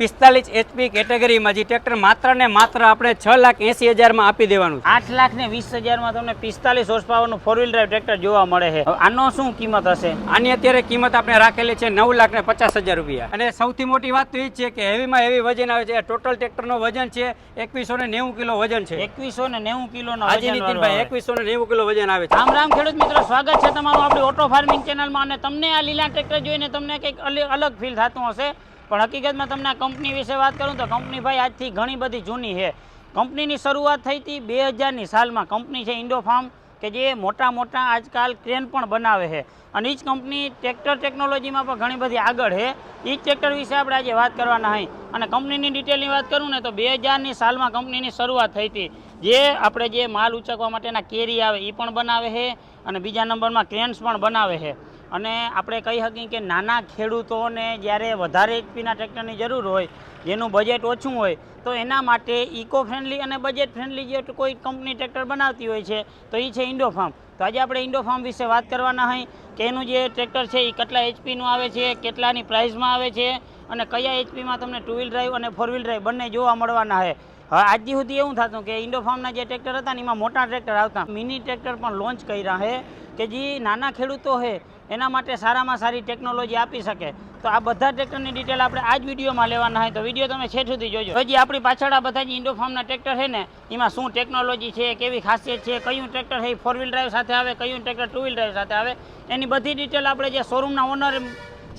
પિસ્તાલીસ એચપી કેટેગરીમાં જે ટ્રેક્ટર માત્ર ને માત્ર આપણે છ લાખ એસી હજારમાં આપી દેવાનું આઠ લાખ ને વીસ હજારમાં તમને પિસ્તાલીસ હોર્સ પાવરનું ફોર વ્હીલ ડ્રાઈવ ટ્રેક્ટર જોવા મળે છે. આનો શું કિંમત હશે? આની અત્યારે કિંમત આપણે રાખેલી છે નવ લાખ ને પચાસ હજાર રૂપિયા. અને સૌથી મોટી વાત તો એ જ છે કે હેવીમાં હેવી વજન આવે છે. ટોટલ ટ્રેક્ટરનો વજન છે એકવીસો ને નેવું કિલો વજન છે. એકવીસો ને નેવું કિલોનો આજે નીતિનભાઈ એકવીસો ને નેવું કિલો વજન આવે છે. રામ રામ ખેડૂત મિત્રો સ્વાગત છે તમારું આપણી ઓટો ફાર્મિંગ ચેનલમાં અને તમને આ લીલા ટ્રેક્ટર જોઈને તમને કંઈક અલ- અલગ ફીલ થતું હશે. પણ હકીકતમાં તમને કંપની વિશે વાત કરું તો કંપની ભાઈ આજથી ઘણી બધી જૂની છે. કંપનીની શરૂઆત થઈ હતી બે હજારની સાલમાં. કંપની છે ઇન્ડો ફાર્મ, કે જે મોટા મોટા આજકાલ ક્રેન પણ બનાવે છે. અને એ જ કંપની ટ્રેક્ટર ટેકનોલોજીમાં પણ ઘણી બધી આગળ છે. એ જ ટ્રેક્ટર વિશે આપણે આજે વાત કરવાના હોય અને કંપનીની ડિટેલની વાત કરું ને તો બે હજારની સાલમાં કંપનીની શરૂઆત થઈ હતી. જે આપણે જે માલ ઉચકવા માટેના કેરી આવે એ પણ બનાવે છે અને બીજા નંબરમાં ક્રેન્સ પણ બનાવે છે. અને આપણે કહી શકીએ કે નાના ખેડૂતોને જ્યારે વધારે એચપીના ટ્રેક્ટરની જરૂર હોય, જેનું બજેટ ઓછું હોય, તો એના માટે ઇકો ફ્રેન્ડલી અને બજેટ ફ્રેન્ડલી જે કોઈ કંપની ટ્રેક્ટર બનાવતી હોય છે, તો એ છે ઇન્ડો ફાર્મ તો આજે આપણે ઇન્ડો ફાર્મ વિશે વાત કરવાના હોય કે એનું જે ટ્રેક્ટર છે એ કેટલા એચપીનું આવે છે, કેટલાની પ્રાઇસમાં આવે છે, અને કયા એચપીમાં તમને ટુ વ્હીલ ડ્રાઈવ અને ફોર વ્હીલ ડ્રાઈવ બંને જોવા મળવાના છે હવે આજથી સુધી એવું થતું કે ઇન્ડો જે ટ્રેક્ટર હતા એમાં મોટા ટ્રેક્ટર આવતા. મિની ટ્રેક્ટર પણ લોન્ચ કર્યા છે કે જે નાના ખેડૂતો છે એના માટે સારામાં સારી ટેકનોલોજી આપી શકે. તો આ બધા ટ્રેક્ટરની ડિટેલ આપણે આ જ વિડીયોમાં લેવાના હોય તો વીડિયો તમે છેટ સુધી જોજો. હજી આપણી પાછળ આ બધા જે ઇન્ડો ફાર્મના ટ્રેક્ટર છે ને, એમાં શું ટેકનોલોજી છે, કેવી ખાસિયત છે, કયું ટ્રેક્ટર છે ફોર વ્હીલ ડ્રાઈવ સાથે આવે, કયું ટ્રેક્ટર ટુ વ્હીલ ડ્રાઈવ સાથે આવે, એની બધી ડિટેલ આપણે જે શોરૂમના ઓનર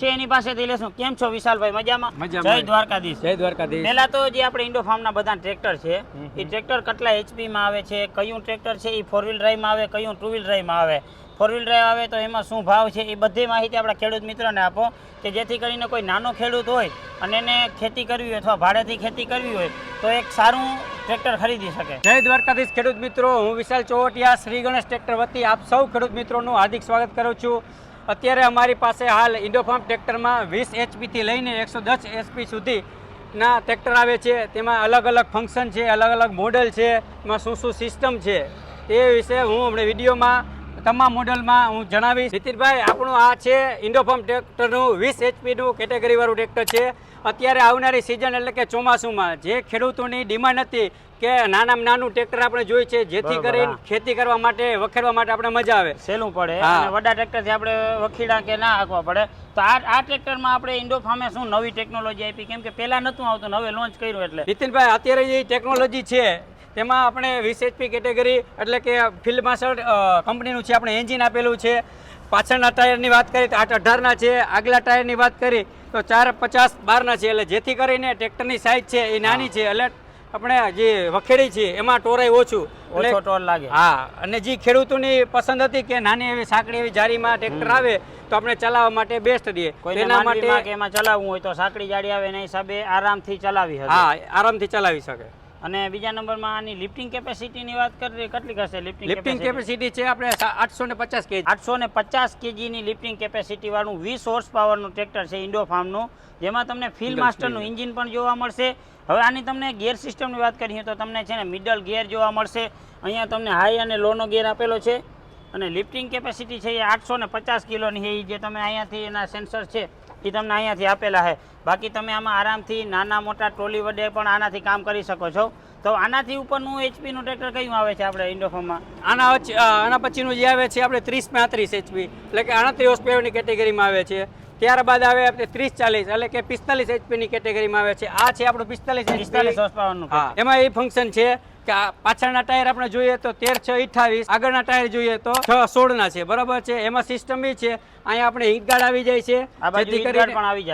છે એની પાસેથી લેશું. કેમ છો વિશાલભાઈ? મજામાં? મજામાં. જય દ્વારકાધીશ. જય દ્વારકાધીશ. પહેલા તો જે આપણે ઇન્ડો ફાર્મના બધા ટ્રેક્ટર છે એ ટ્રેક્ટર કેટલા એચપીમાં આવે છે કયું ટ્રેક્ટર છે એ ફોર વ્હીલ ડ્રાઈવમાં આવે કયું ટુ વ્હીલ ડ્રાઈવમાં આવે? ફોર વ્હીલ ડ્રાઈવ આવે તો એમાં શું ભાવ છે એ બધી માહિતી આપણા ખેડૂત મિત્રોને આપો કે જેથી કરીને કોઈ નાનો ખેડૂત હોય અને એને ખેતી કરવી હોય અથવા ભાડેથી ખેતી કરવી હોય તો એક સારું ટ્રેક્ટર ખરીદી શકે. જય દ્વારકાધીશ ખેડૂત મિત્રો. હું વિશાલ ચોવટિયા શ્રી ગણેશ ટ્રેક્ટર વતી આપ સૌ ખેડૂત મિત્રોનું હાર્દિક સ્વાગત કરું છું. અત્યારે અમારી પાસે હાલ ઇન્ડોફાર્મ ટ્રેક્ટરમાં વીસ એચપીથી લઈને એકસો દસ એચપી સુધીના ટ્રેક્ટર આવે છે. તેમાં અલગ અલગ ફંક્શન છે, અલગ અલગ મોડલ છે, એમાં શું શું સિસ્ટમ છે તે વિશે હું હમણાં વિડીયોમાં તમામ મોડલમાં હું જણાવીશ. નીતિનભાઈ આપણું આ છે ઇન્ડોફાર્મ ટ્રેક્ટરનું વીસ એચપીનું કેટેગરીવાળું ટ્રેક્ટર છે. અત્યારે આવનારી સિઝન એટલે કે ચોમાસુમાં જે ખેડૂતોની ડિમાન્ડ હતી કે નાનામાં નાનું ટ્રેક્ટર આપણે જોઈએ છે જેથી કરીને ખેતી કરવા માટે વખેરવા માટે આપણે મજા આવે. સહેલું પડે. અને વડા ટ્રેક્ટરથી આપણે વખીડા કે ના હાંકવા પડે. તો આ આ ટ્રેક્ટરમાં આપણે ઇન્ડો ફાર્મે શું નવી ટેકનોલોજી આપી? કેમ કે પહેલાં નહોતું આવતું નવે હવે લોન્ચ કર્યું એટલે. નીતિનભાઈ અત્યારે જે ટેકનોલોજી છે તેમાં આપણે વીસ એચપી કેટેગરી એટલે કે ફિલ્ડ માસ્ટર કંપનીનું છે આપણે એન્જિન આપેલું છે. પાછળના ટાયરની વાત કરીએ તો આઠ અઢારના છે આગલા ટાયરની વાત કરી તો ચાર પચાસ બારના છે એટલે જેથી કરીને ટ્રેક્ટરની સાઇઝ છે એ નાની છે એટલે આપણે જે વખેડી છે એમાં ટોરાય ઓછું. ઓછો ટોર લાગે. હા અને જે ખેડૂતોની પસંદ હતી કે નાની એવી સાંકડી એવી જારીમાં ટ્રેક્ટર આવે તો આપણે ચલાવવા માટે બેસ્ટ દે કોઈને તેના માટે એમાં ચલાવવું હોય તો સાંકડી જાડી આવે એના હિસાબે આરામથી ચલાવી હા આરામથી ચલાવી શકે. અને બીજા નંબરમાં આની લિફ્ટિંગ કેપેસિટીની વાત કરીએ કેટલી હશે લિફ્ટિંગ લિફ્ટિંગ કેપેસિટી છે આપણે આઠસો ને પચાસ કેજી આઠસો ને પચાસ કેજીની લિફ્ટિંગ કેપેસિટી વાળું વીસ હોર્સ પાવરનું ટ્રેક્ટર છે ઇન્ડો ફાર્મનું જેમાં તમને ફિલ માસ્ટરનું. એન્જિન પણ જોવા મળશે. હવે આની તમને ગિયર સિસ્ટમની વાત કરીએ તો તમને છે ને મિડલ ગિયર જોવા મળશે. અહીંયા તમને હાઈ અને લોનો ગિયર આપેલો છે. અને લિફ્ટિંગ કેપેસિટી છે એ આઠસો ને પચાસ કિલોની છે. એ જે તમે અહીંયાથી એના સેન્સર છે એ તમને અહીંયાથી આપેલા છે. બાકી તમે આમાં આરામથી નાના મોટા ટ્રોલી વડે પણ આનાથી કામ કરી શકો છો. તો આનાથી ઉપરનું એચપીનું ટ્રેક્ટર કયું આવે છે આપણે ઇન્ડોફાર્મમાં આના આના પછીનું જે આવે છે આપણે ત્રીસ પાંત્રીસ એચપી એટલે કે આણત્રીસ હોસ્પિટલની કેટેગરીમાં આવે છે. ત્યારબાદ આવે આપણે ત્રીસ ચાલીસ એટલે કે પિસ્તાલીસ એચપીની કેટેગરીમાં આવે છે. આ છે આપણું પિસ્તાલીસ પિસ્તાલીસ હોર્સ પાવરનું એમાં એ ફંક્શન છે. કે પાછળના ટાયર આપણે જોઈએ તો તેર છ અઠાવીસ આગળના ટાયર જોઈએ તો છ સોળના છે. બરાબર છે? એમાં સિસ્ટમ એ છે. અહીંયા આપણે હીટ ગાર્ડ આવી જાય છે. જેથી પણ આવી.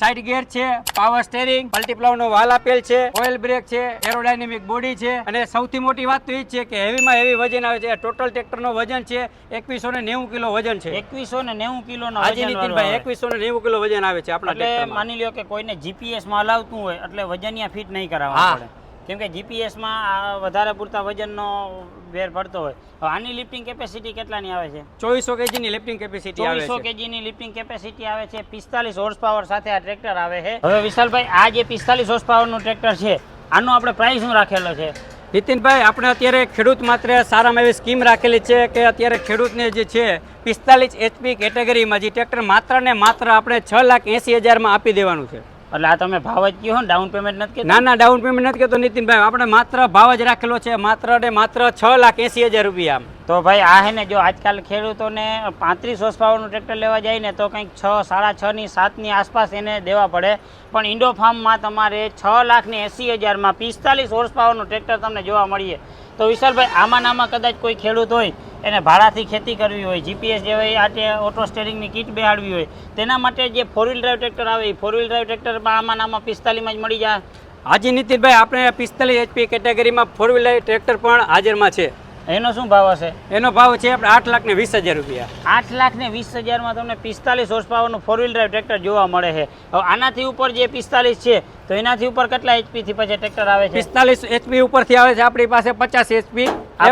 સાઈડ ગેર છે પાવર સ્ટેરિંગ મલ્ટીપ્લાવ નો વાલ આપેલ છે ઓઇલ બ્રેક છે એરોડાયનેમિક બોડી છે અને સૌથી મોટી વાત તો એ જ છે કે હેવીમાં હેવી વજન આવે છે. ટોટલ ટ્રેક્ટર નો વજન છે એકવીસો ને નેવું કિલો વજન છે. એકવીસો ને નેવું કિલોનો આજે નીતિનભાઈ એકવીસો ને નેવું કિલો વજન આવે છે આપણા માની લ્યો કે કોઈને જીપીએસમાં હલાવતું હોય એટલે વજન ફિટ નહીં કરાવવા પડે. કેમ કે જીપીએસમાં આ વધારે પૂરતા વજનનો વેર પડતો હોય. હવે આની લિફ્ટિંગ કેપેસિટી કેટલાની આવે છે? ચોવીસો કેજી ની લિફ્ટિંગ કેપેસિટી ચોવીસો કેજીની લિફ્ટિંગ કેપેસિટી આવે છે. પિસ્તાલીસ હોર્સ પાવર સાથે આ ટ્રેક્ટર આવે છે. હવે વિશાલભાઈ આ જે પિસ્તાલીસ હોર્સ પાવરનું ટ્રેક્ટર છે આનો આપણે પ્રાઇસ શું રાખેલો છે? નીતિનભાઈ આપણે અત્યારે ખેડૂત માત્ર સારામાં એવી સ્કીમ રાખેલી છે કે અત્યારે ખેડૂતને જે છે પિસ્તાલીસ એચપી કેટેગરીમાં જે ટ્રેક્ટર માત્ર ને માત્ર આપણે છ લાખ એંસી હજારમાં આપી દેવાનું છે. એટલે આ તમે ભાવ જ કહો ને? ડાઉન પેમેન્ટ નથી ના ના ડાઉન પેમેન્ટ નથી કહેતો નીતિનભાઈ. આપણે માત્ર ભાવ જ રાખેલો છે. માત્ર ને માત્ર છ લાખ એસી હજાર રૂપિયા તો ભાઈ આ હે ને જો આજકાલ ખેડૂતોને પાંત્રીસ હોર્સ પાવરનું ટ્રેક્ટર લેવા જાય ને તો કંઈક છ સાડા છ ની સાતની આસપાસ એને દેવા પડે. પણ ઇન્ડો ફાર્મમાં તમારે છ લાખને એંસી હજારમાં પિસ્તાલીસ હોર્સ પાવરનું ટ્રેક્ટર તમને જોવા મળીએ. તો વિશાલભાઈ, આમાં નામાં કદાચ કોઈ ખેડૂત હોય, એને ભાડાથી ખેતી કરવી હોય જીપીએસ જેવી આ ઓટો સ્ટેરિંગની કીટ બેહાડવી હોય, તેના માટે જે ફોર વ્હીલ ડ્રાઈવ ટ્રેક્ટર આવે, એ ફોર વ્હીલ ડ્રાઈવ ટ્રેક્ટરમાં આમાં નામાં પિસ્તાલીમાં જ મળી જાય. હાજી નીતિનભાઈ, આપણે પિસ્તાલીસ એચપી કેટેગરીમાં ફોર વ્હીલર ટ્રેક્ટર પણ હાજરમાં છે. એનો શું ભાવ હશે? એનો ભાવ છે આપણે આઠ લાખ ને વીસ હજાર રૂપિયા. આઠ લાખ ને વીસ હજારમાં તમને પિસ્તાલીસ હોર્સ પાવરનું ફોર વ્હીલ ડ્રાઈવ ટ્રેક્ટર જોવા મળે છે. હવે આનાથી ઉપર જે પિસ્તાલીસ છે તો એનાથી ઉપર કેટલા એચપી થી પછી ટ્રેક્ટર આવે છે? પિસ્તાલીસ એચપી ઉપરથી આવે છે આપણી પાસે પચાસ એચપી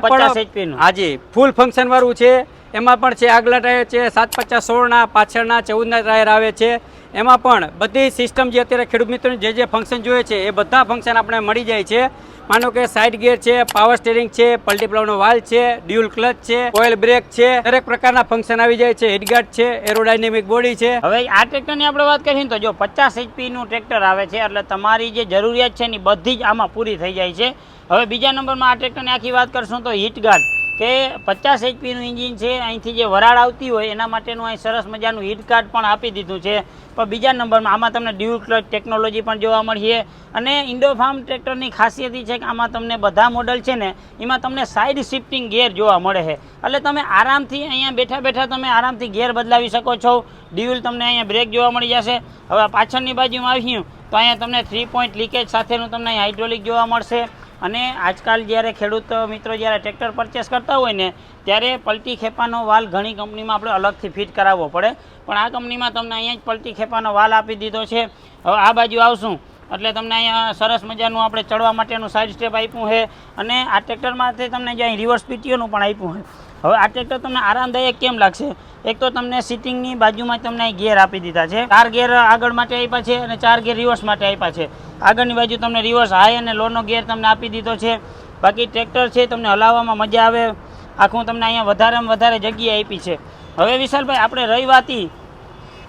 પચાસ એચપી નું. હાજી ફૂલ ફંક્શન વાળું છે. એમાં પણ છે, આગલા ટાયર છે સાત પચાસ સોળના, પાછળના, ચૌદના ટાયર આવે છે. એમાં પણ બધી સિસ્ટમ જે અત્યારે ખેડૂત મિત્રોને જે જે ફંક્શન જોઈએ છે, એ બધા ફંક્શન આપણે મળી જાય છે. માનો કે સાઇડ ગેર છે પાવર સ્ટેરિંગ છે પલ્ટીપ્લાવનો વાલ છે ડ્યુલ ક્લચ છે ઓઇલ બ્રેક છે, દરેક પ્રકારના ફંક્શન આવી જાય છે. હેડગાર્ડ છે એરોડાયનેમિક બોડી છે. હવે આ ટ્રેક્ટરની આપણે વાત કરીએ તો જો પચાસનું ટ્રેક્ટર આવે છે, એટલે તમારી જે જરૂરિયાત છે એની બધી જ આમાં પૂરી થઈ જાય છે. હવે બીજા નંબરમાં આ ટ્રેક્ટરની આખી વાત કરશું તો હીટ ગાર્ડ કે પચાસ એચપીનું એન્જિન છે, અહીંથી જે વરાળ આવતી હોય, એના માટેનું અહીં સરસ મજાનું હીટ કાર્ડ પણ આપી દીધું છે. પણ બીજા નંબરમાં આમાં તમને ડ્યુલ ક્લચ ટેકનોલોજી પણ જોવા મળીએ. અને ઇન્ડો ફાર્મ ટ્રેક્ટરની ખાસિયત એ છે કે આમાં તમને બધા મોડલ છે ને, એમાં તમને સાઇડ શિફ્ટિંગ ગેર જોવા મળે છે. એટલે તમે આરામથી અહીંયા બેઠા બેઠા તમે આરામથી ગેર બદલાવી શકો છો. ડ્યુલ તમને અહીંયા બ્રેક જોવા મળી જશે. હવે પાછળની બાજુમાં આવ્યું તો અહીંયા તમને થ્રી પોઈન્ટ લીકેજ સાથેનું તમને હાઇડ્રોલિક જોવા મળશે. અને આજકાલ જ્યારે ખેડૂત મિત્રો જ્યારે ટ્રેક્ટર પરચેસ કરતા હોય ને, ત્યારે પલટી ખેપાનો વાલ ઘણી કંપનીમાં આપણે અલગથી ફિટ કરાવવો પડે. પણ આ કંપનીમાં તમને અહીંયા જ પલટી ખેપાનો વાલ આપી દીધો છે. હવે આ બાજુ આવશું. એટલે તમને અહીંયા સરસ મજાનું આપણે ચડવા માટેનું સાઇડ સ્ટેપ આપ્યું છે. અને આ ટ્રેક્ટરમાંથી તમને જે અહીં રિવર્સ પીટીઓનું પણ આપ્યું છે. હવે આ ટ્રેક્ટર તમને આરામદાયક કેમ લાગશે? એક તો તમને સિટિંગની બાજુમાં તમને ગિયર આપી દીધા છે. ચાર ગેર આગળ માટે આપ્યા છે અને ચાર ગેર રિવર્સ માટે આપ્યા છે. આગળની બાજુ તમને રિવર્સ હાઈ અને લોનો ગેર તમને આપી દીધો છે. બાકી ટ્રેક્ટર છે, તમને હલાવવામાં મજા આવે. આખું તમને અહીંયા વધારેમાં વધારે જગ્યા આપી છે. હવે વિશાલભાઈ, આપણે રહી વાત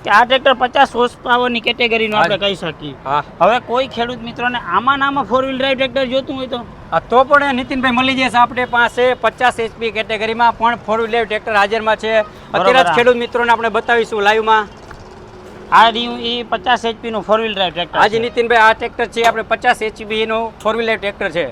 કે આ ટ્રેક્ટર પચાસ હોર્સ પાવરની કેટેગરીનું આપણે કહી શકીએ. હવે કોઈ ખેડૂત મિત્રોને આમાં ને આમાં ફોર વ્હીલ ડ્રાઈવ ટ્રેક્ટર જોતું હોય તો? તો પણ નીતિનભાઈ મળી જશે આપણે પાસે પચાસ એચપી કેટેગરીમાં પણ ફોર વ્હીલર ટ્રેક્ટર હાજરમાં છે. અત્યારે જ. ખેડૂત મિત્રોને આપણે બતાવીશું લાઈવમાં આ રહ્યું એ પચાસ એચપીનું ફોર વ્હીલ ડ્રાઈવ ટ્રેક્ટર આજે. નીતિનભાઈ આ ટ્રેક્ટર છે આપણે પચાસ એચપી નું ફોર વ્હીલર ટ્રેક્ટર છે.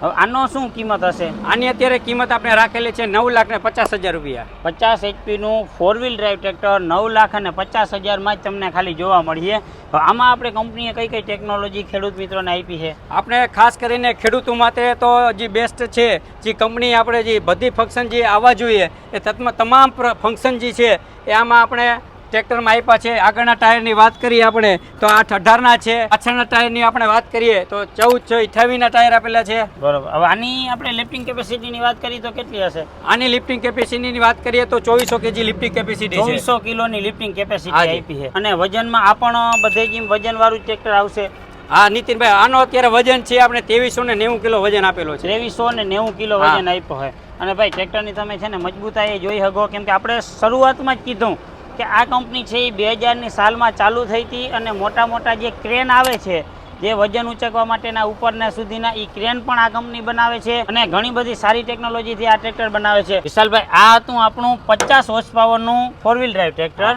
હવે આનો શું કિંમત હશે? આની અત્યારે કિંમત આપણે રાખેલી છે નવ લાખ ને પચાસ હજાર રૂપિયા. પચાસ એચપીનું ફોર વ્હીલ ડ્રાઈવ ટ્રેક્ટર નવ લાખ અને પચાસ હજારમાં જ તમને ખાલી જોવા મળીએ. આમાં આપણે કંપનીએ કઈ કઈ ટેકનોલોજી ખેડૂત મિત્રોને આપી છે? આપણે ખાસ કરીને ખેડૂતો માટે તો જે બેસ્ટ છે જે કંપની આપણે જે બધી ફંક્શન જે આવવા જોઈએ એ તત્માં તમામ ફંક્શન જે છે એ આમાં આપણે ટ્રેક્ટરમાં આપ્યા છે. આગળના ટાયરની વાત કરીએ આપણે તો આઠ અઢારના છે. પાછળના ટાયરની આપણે વાત કરીએ તો ચૌદ છ. અઠ્યાવીસના ટાયર આપેલા છે. બરોબર. હવે આની આપણે લિફ્ટિંગ કેપેસિટીની વાત કરીએ તો કેટલી હશે? આની લિફ્ટિંગ કેપેસિટીની વાત કરીએ તો ચોવીસો કેજી લિફ્ટિંગ કેપેસિટી ચોવીસો કિલોની લિફ્ટિંગ કેપેસિટી આપી છે. અને વજનમાં આ પણ બધે જ વજન વાળું ટ્રેક્ટર આવશે? હા નીતિનભાઈ આનો અત્યારે વજન છે આપણે ત્રેવીસો ને નેવું કિલો વજન આપેલો છે. ત્રેવીસો ને નેવું કિલો વજન આપ્યો હોય અને ભાઈ ટ્રેક્ટરની તમે છે ને મજબૂતાઈ જોઈ શકો કેમ કે આપણે શરૂઆતમાં જ કીધું કે આ કંપની છે એ બે હજારની સાલમાં ચાલુ થઈ હતી અને મોટા મોટા જે ક્રેન આવે છે, જે વજન ઉચકવા માટેના ઉપરના સુધીના એ ક્રેન પણ આ કંપની બનાવે છે અને ઘણી બધી સારી ટેકનોલોજીથી આ ટ્રેક્ટર બનાવે છે. વિશાલભાઈ, આ હતું આપણું પચાસ હોર્સ પાવરનું ફોર વ્હીલ ડ્રાઈવ ટ્રેક્ટર.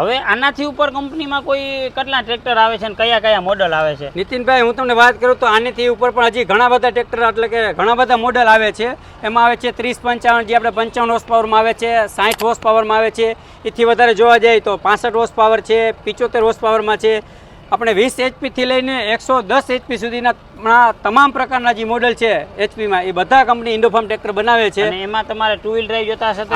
હવે આનાથી ઉપર કંપનીમાં કોઈ કેટલા ટ્રેક્ટર આવે છે અને કયા કયા મોડલ આવે છે? નીતિનભાઈ, હું તમને વાત કરું તો આનેથી ઉપર પણ હજી ઘણા બધા ટ્રેક્ટર એટલે કે ઘણા બધા મોડલ આવે છે. એમાં આવે છે ત્રીસ પંચાવન, જે આપણે પંચાવન હોર્સ પાવરમાં આવે છે સાઠ હોર્સ પાવરમાં આવે છે. એથી વધારે જોવા જાય તો પાસઠ હોર્સ પાવર છે, પિચોતેર હોર્સ પાવરમાં છે. આપણે વીસ એચપીથી લઈને એકસો દસ એચપી સુધીના તમામ પ્રકારના જે મોડલ છે એચપીમાં એ બધા કંપની ઇન્ડોફાર્મ ટ્રેક્ટર બનાવે છે. અને એમાં તમારે ટુ વ્હીલ ડ્રાઈવ જોતા હશે તો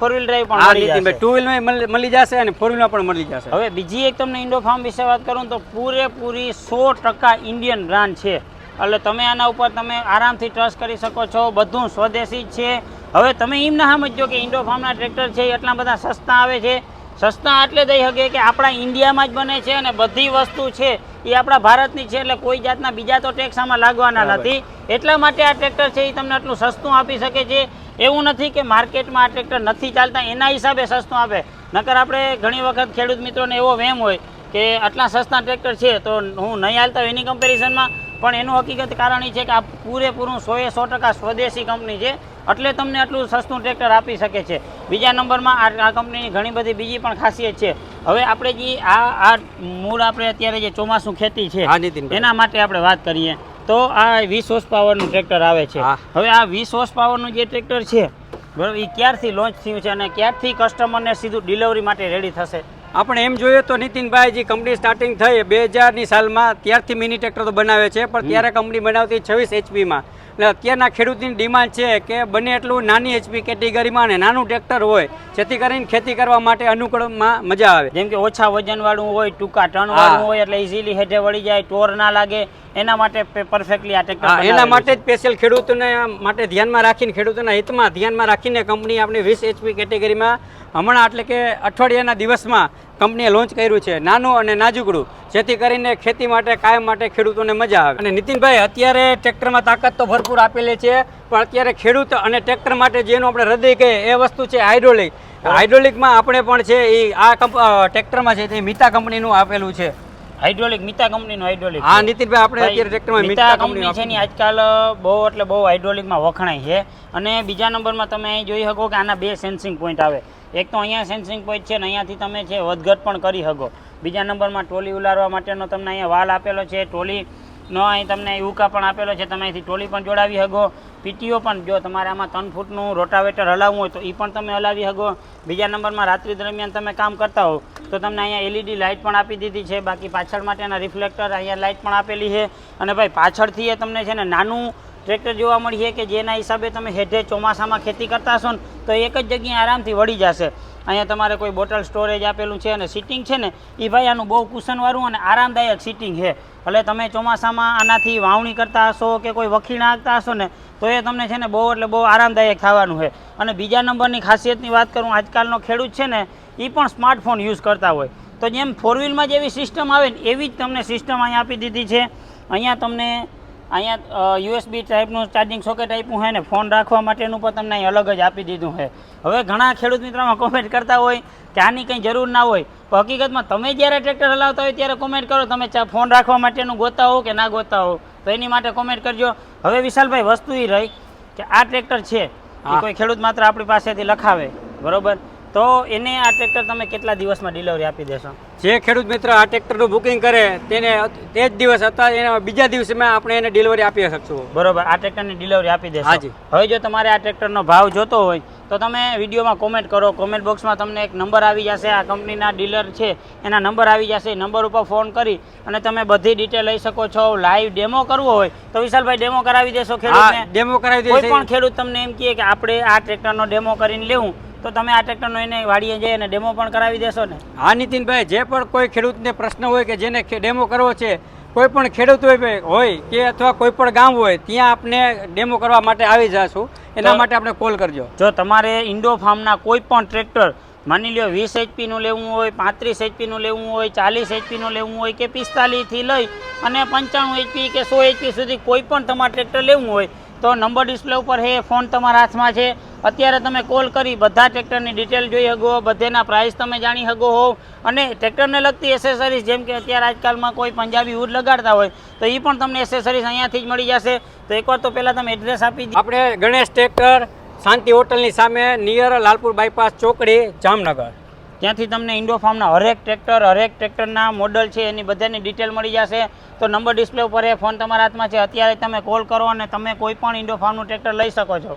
ફોર વ્હીલ ડ્રાઈવ પણ મળી જશે. ટુ વ્હીલ મળી જશે અને ફોર વ્હીલમાં પણ મળી જશે. હવે બીજી એક તમને ઇન્ડો ફાર્મ વિશે વાત કરું તો પૂરેપૂરી સો ટકા ઇન્ડિયન બ્રાન્ડ છે. એટલે તમે આના ઉપર તમે આરામથી ટ્રસ્ટ કરી શકો છો બધું સ્વદેશી જ છે. હવે તમે એમ ના સમજો કે ઇન્ડો ફાર્મના ટ્રેક્ટર છે એટલા બધા સસ્તા આવે છે સસ્તા એટલે દઈ શકે કે આપણા ઇન્ડિયામાં જ બને છે અને બધી વસ્તુ છે એ આપણા ભારતની છે એટલે કોઈ જાતના બીજા તો ટેક્સ આમાં લાગવાના નથી. એટલા માટે આ ટ્રેક્ટર છે એ તમને આટલું સસ્તું આપી શકે છે. એવું નથી કે માર્કેટમાં આ ટ્રેક્ટર નથી ચાલતા એના હિસાબે સસ્તું આપે. નકર આપણે ઘણી વખત ખેડૂત મિત્રોને એવો વેમ હોય કે આટલા સસ્તા ટ્રેક્ટર છે તો હું નહીં હાલતા એની કમ્પેરિઝનમાં પણ એનું હકીકત કારણ એ છે કે આ પૂરેપૂરું સોએ સો ટકા સ્વદેશી કંપની છે. એટલે તમને આટલું સસ્તું ટ્રેક્ટર આપી શકે છે. બીજા નંબરમાં આ આ કંપનીની ઘણી બધી બીજી પણ ખાસિયત છે. હવે આપણે જે આ આ મૂળ આપણે અત્યારે જે ચોમાસું ખેતી છે એના માટે આપણે વાત કરીએ. તો આ વીસ હોર્સ પાવરનું ટ્રેક્ટર આવે છે. હવે આ વીસ હોર્સ પાવરનું જે ટ્રેક્ટર છે બરાબર એ ક્યારથી લોન્ચ થયું છે અને ક્યારથી કસ્ટમરને સીધું ડિલિવરી માટે રેડી થશે? આપણે એમ જોઈએ તો નીતિનભાઈ જે કંપની સ્ટાર્ટિંગ થઈ બે હજારની સાલમાં ત્યારથી મિની ટ્રેક્ટર તો બનાવે છે પણ ત્યારે કંપની બનાવતી છવ્વીસ એચપીમાં એટલે અત્યારના ખેડૂતની ડિમાન્ડ છે કે બને એટલું નાની એચપી કેટેગરીમાં અને નાનું ટ્રેક્ટર હોય જેથી કરીને ખેતી કરવા માટે અનુકૂળમાં મજા આવે. જેમ કે ઓછા વજનવાળું હોય ટૂંકા ટર્નવાળું હોય એટલે ઇઝીલી હેઠે વળી જાય ટોર ના લાગે એના માટે પરફેક્ટલી આ ટ્રેક્ટર એના માટે જ સ્પેશિયલ ખેડૂતોને માટે ધ્યાનમાં રાખીને ખેડૂતોના હિતમાં ધ્યાનમાં રાખીને કંપની આપણે વીસ એચપી કેટેગરીમાં હમણાં એટલે કે અઠવાડિયાના દિવસમાં કંપનીએ લોન્ચ કર્યું છે નાનું અને નાજુકડું. જેથી કરીને ખેતી માટે કાયમ માટે ખેડૂતોને મજા આવે. અને નીતિનભાઈ અત્યારે ટ્રેક્ટરમાં તાકાત તો ભરપૂર આપેલી છે પણ અત્યારે ખેડૂત અને ટ્રેક્ટર માટે જેનું આપણે હૃદય કહીએ એ વસ્તુ છે હાઇડ્રોલિક હાઇડ્રોલિકમાં આપણે પણ છે એ આ ટ્રેક્ટરમાં છે તે મિતા કંપનીનું આપેલું છે. હાઇડ્રોલિક મિતા કંપનીનું હાઇડ્રોલિક હા નીતિનભાઈ આપણે અત્યારે ટ્રેક્ટરમાં મિતા કંપની કંપની છે ને આજકાલ બહુ એટલે બહુ હાઇડ્રોલિકમાં વખણાય છે. અને બીજા નંબરમાં તમે અહીં જોઈ શકો કે આના બે સેન્સિંગ પોઈન્ટ આવે. એક તો અહીંયા સેન્સિંગ પોઈન્ટ છે ને અહીંયાથી તમે છે વધઘટ પણ કરી શકો. બીજા નંબરમાં ટોલી ઉલારવા માટેનો તમને અહીંયા વાલ આપેલો છે ટોલી નો અહીં તમને યુકા પણ આપેલો છે તમે અહીંથી ટોલી પણ જોડાવી શકો. પીટીઓ પણ જો તમારે આમાં ત્રણ ફૂટનું રોટાવેટર હલાવવું હોય તો એ પણ તમે હલાવી શકો. બીજા નંબરમાં રાત્રિ દરમિયાન તમે કામ કરતા હો તો તમને અહીંયા એલઈડી લાઇટ પણ આપી દીધી છે. બાકી પાછળ માટેના રિફ્લેક્ટર અહીંયા લાઇટ પણ આપેલી છે. અને ભાઈ પાછળથી એ તમને છે ને નાનું ટ્રેક્ટર જોવા મળીએ કે જેના હિસાબે તમે હેઠે ચોમાસામાં ખેતી કરતા હશો ને, તો એક જ જગ્યાએ આરામથી વળી જશે. અહીંયા તમારે કોઈ બોટલ સ્ટોરેજ આપેલું છે અને સીટિંગ છે ને એ ભાઈ આનું બહુ કુશનવાળું અને આરામદાયક સીટિંગ છે. એટલે તમે ચોમાસામાં આનાથી વાવણી કરતા હશો કે કોઈ વખીણ નાખતા હશો ને, તો એ તમને છે ને બહુ એટલે બહુ આરામદાયક થવાનું છે. અને બીજા નંબરની ખાસિયતની વાત કરું, આજકાલનો ખેડૂત છે ને એ પણ સ્માર્ટફોન યુઝ કરતા હોય. તો જેમ ફોર વ્હીલમાં જેવી સિસ્ટમ આવે ને એવી જ તમને સિસ્ટમ અહીંયા આપી દીધી છે. અહીંયા તમને અહીંયા યુએસબી ટાઈપનું ચાર્જિંગ સોકેટ આપ્યું છે ને ફોન રાખવા માટેનું પણ તમને અહીં અલગ જ આપી દીધું છે. હવે ઘણા ખેડૂત મિત્રોમાં કોમેન્ટ કરતા હોય કે આની કંઈ જરૂર ના હોય પણ હકીકતમાં તમે જ્યારે ટ્રેક્ટર હલાવતા હોય ત્યારે કોમેન્ટ કરો. તમે ફોન રાખવા માટેનું ગોતા હો કે ના ગોતા હો? તો એની માટે કોમેન્ટ કરજો. હવે વિશાલભાઈ વસ્તુ એ રહી કે આ ટ્રેક્ટર છે. કોઈ ખેડૂત માત્ર આપણી પાસેથી લખાવે. બરોબર? તો એને આ ટ્રેક્ટર તમે કેટલા દિવસમાં ડિલિવરી આપી દેશો? જે ખેડૂત મિત્ર આ ટ્રેક્ટરનું બુકિંગ કરે તેને તે જ દિવસ હતા એના બીજા દિવસમાં આપણે એને ડિલિવરી આપી શકશું. બરોબર આ ટ્રેક્ટરની ડિલિવરી આપી દેશો. હાજી. હવે જો તમારે આ ટ્રેક્ટરનો ભાવ જોતો હોય તો તમે વિડીયોમાં કોમેન્ટ કરો કોમેન્ટ બોક્સમાં તમને એક નંબર આવી જશે આ કંપનીના ડીલર છે એના નંબર આવી જશે નંબર ઉપર ફોન કરી અને તમે બધી ડિટેલ લઈ શકો છો. લાઈવ ડેમો કરવો હોય તો વિશાલભાઈ ડેમો કરાવી દેશો ખેડૂતને. ડેમો કરાવી કોઈ પણ ખેડૂત તમને એમ કહે કે આપણે આ ટ્રેક્ટરનો ડેમો કરીને લેવું તો તમે આ ટ્રેક્ટરનો એને વાડીએ જઈ અને ડેમો પણ કરાવી દેશો ને? હા નીતિનભાઈ જે પણ કોઈ ખેડૂતને પ્રશ્ન હોય કે જેને ડેમો કરવો છે કોઈ પણ ખેડૂત હોય ભાઈ હોય કે અથવા કોઈ પણ ગામ હોય ત્યાં આપણે ડેમો કરવા માટે આવી જશું. એના માટે આપણે કોલ કરજો. જો તમારે ઇન્ડો ફાર્મના કોઈ પણ ટ્રેક્ટર માની લ્યો વીસ એચપીનું લેવું હોય પાંત્રીસ એચપીનું લેવું હોય ચાલીસ એચપીનું લેવું હોય કે પિસ્તાલીસથી લઈ અને પંચાણું એચપી કે સો એચપી સુધી કોઈ પણ તમારે ટ્રેક્ટર લેવું હોય તો નંબર ડિસ્પ્લે ઉપર હે ફોન તમારા હાથમાં છે. અત્યારે તમે કોલ કરી બધા ટ્રેક્ટરની ડિટેલ જોઈ શકો બધેના પ્રાઇસ તમે જાણી શકો હો. અને ટ્રેક્ટરને લગતી એસેસરીઝ જેમ કે અત્યારે આજકાલમાં કોઈ પંજાબી ઉડ લગાડતા હોય તો એ પણ તમને એસેસરીઝ અહીંયાથી જ મળી જશે. તો એકવાર તો પહેલાં તમે એડ્રેસ આપી દો. આપણે ગણેશ ટ્રેક્ટર શાંતિ હોટલની સામે નિયર લાલપુર બાયપાસ ચોકડી જામનગર. ત્યાંથી તમને ઇન્ડો ફાર્મના હરેક ટ્રેક્ટર હરેક ટ્રેક્ટરના મોડલ છે એની બધાની ડિટેલ મળી જશે. તો નંબર ડિસ્પ્લે ઉપર એ ફોન તમારા હાથમાં છે. અત્યારે તમે કોલ કરો અને તમે કોઈ પણ ઇન્ડો ફાર્મનું ટ્રેક્ટર લઈ શકો છો.